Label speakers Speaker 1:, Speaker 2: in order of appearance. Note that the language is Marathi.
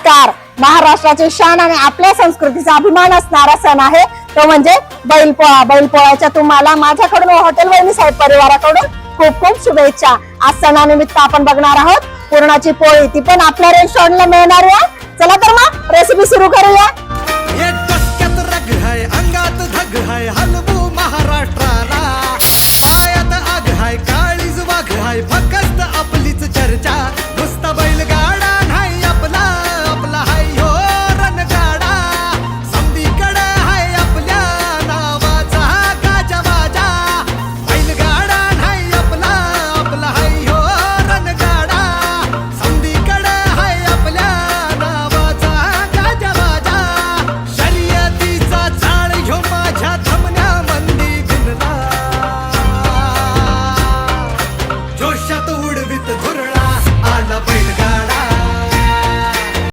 Speaker 1: नमस्कार. महाराष्ट्राची शान आणि आपल्या संस्कृतीचा अभिमान असणारा सण आहे. तो म्हणजे बैलपोळा. बैलपोळ्याच्या तुम्हाला माझ्याकडून हॉटेल वहिनी साहेब परिवाराकडून खूप खूप शुभेच्छा. आज सणानिमित्त आपण बघणार आहोत. पूर्णाची पोळी ती पण आपल्या रेस्टॉरंटला मिळणार आहे. चला तर मग रेसिपी सुरू करूया.
Speaker 2: अंगात